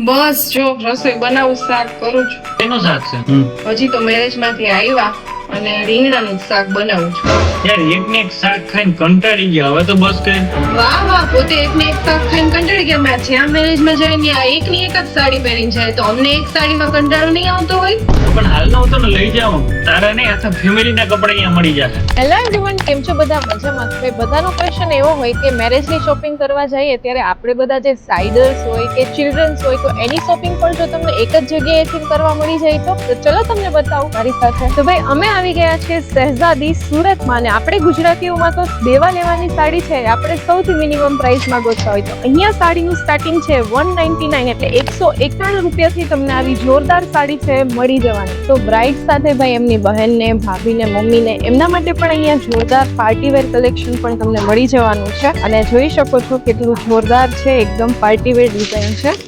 બસ જો રસોઈ બનાવું શાક કરું છું. એનો શાક છે. હજી તો મેરેજમાંથી આવ્યા. અને રીંગણાનું શાક બનાવું છું. યાર એક ને એક શાક ખાઈને કંટાળી ગયા હવે તો બસ કરી વાહ વાહ પોતે એક ને એક શાક ખાઈને કંટાળી ગયા. મેં જ્યાં મેરેજમાં જાય ત્યાં એક ની એક જ સાડી પહેરીને જાય તો અમને એક સાડીમાં કંટાળો નહીં આવતો હોય? પણ હાલનો હું તને લઈ જાઉં તારા ને આખા ફેમિલી ના કપડા અહીંયા મળી જશે. હેલો એવરીવન કેમ છો બધા? મજામાં? ભાઈ બધાનો ક્વેશ્ચન એવો હોય કે મેરેજની શોપિંગ કરવા જઈએ ત્યારે આપણે બધા જે સાઇડર્સ હોય કે ચિલ્ડ્રન્સ હોય તો એની શોપિંગ પણ જો તમને એક જ જગ્યાએથી કરવા મળી જાય તો તો ચલો તમને બતાવું મારી સાથે. તો ભાઈ અમે આવી ગયા છે શહેજાદી સુરતમાં ને આપણે ગુજરાતીઓમાં તો દેવા લેવાની સાડી છે, આપણે સૌથી મિનિમમ પ્રાઇસમાં ગોતતા હોય તો. અહીંયા સાડીનું સ્ટાર્ટિંગ છે વન નાઇન્ટી નાઇન એટલે એકસો એકાણું રૂપિયાથી તમને આવી જોરદાર સાડી છે મળી જવાની. તો બ્રાઇડ સાથે ભાઈ એમની બહેનને, ભાભીને, મમ્મીને, એમના માટે પણ અહીંયા જોરદાર પાર્ટી વેર કલેક્શન પણ તમને મળી જવાનું છે. અને જોઈ શકો છો કેટલું જોરદાર છે, એકદમ પાર્ટી વેર ડિઝાઇન છે.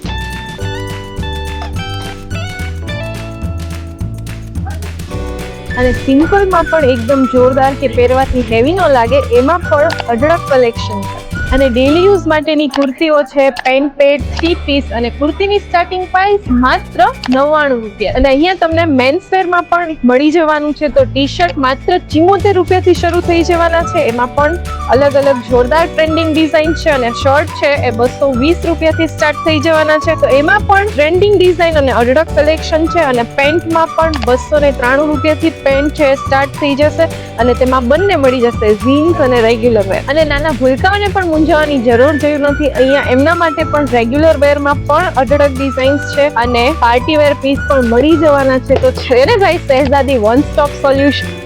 અને સિમ્પલમાં પણ એકદમ જોરદાર કે પહેરવાથી હેવી ન લાગે, એમાં પણ અઢળક કલેક્શન છે. અને ડેલી યુઝ માટેની કુર્તીઓ છે પેન્ટ પેડ થ્રી પીસ અને કુર્તીની સ્ટાર્ટિંગ પ્રાઇસ માત્ર નવ્વાણું રૂપિયા. અને અહીંયા તમને મેન્સ વેરમાં પણ મળી જવાનું છે, તો ટી શર્ટ માત્ર ચિમોતેર રૂપિયાથી શરૂ થઈ જવાના છે. એમાં પણ અલગ અલગ જોરદાર ટ્રેન્ડિંગ ડિઝાઇન છે અને શર્ટ છે, એ બસો વીસ રૂપિયાથી સ્ટાર્ટ થઈ જવાના છે. તો એમાં પણ ટ્રેન્ડિંગ ડિઝાઇન અને અઢળક કલેક્શન છે અને પેન્ટમાં પણ બસો ને ત્રાણું રૂપિયાથી પેન્ટ છે સ્ટાર્ટ થઈ જશે. અને તેમાં બંને મળી જશે જીન્સ અને રેગ્યુલર વેર અને નાના ભૂલકાઓને પણ મૂંઝાવાની જરૂર જોયું નથી. અહીંયા એમના માટે પણ રેગ્યુલર વેરમાં પણ અઢળક ડિઝાઇન્સ છે અને પાર્ટી વેર પીસ પણ મળી જવાના છે. તો છે ને ભાઈ શહેજાદી વન સ્ટોપ સોલ્યુશન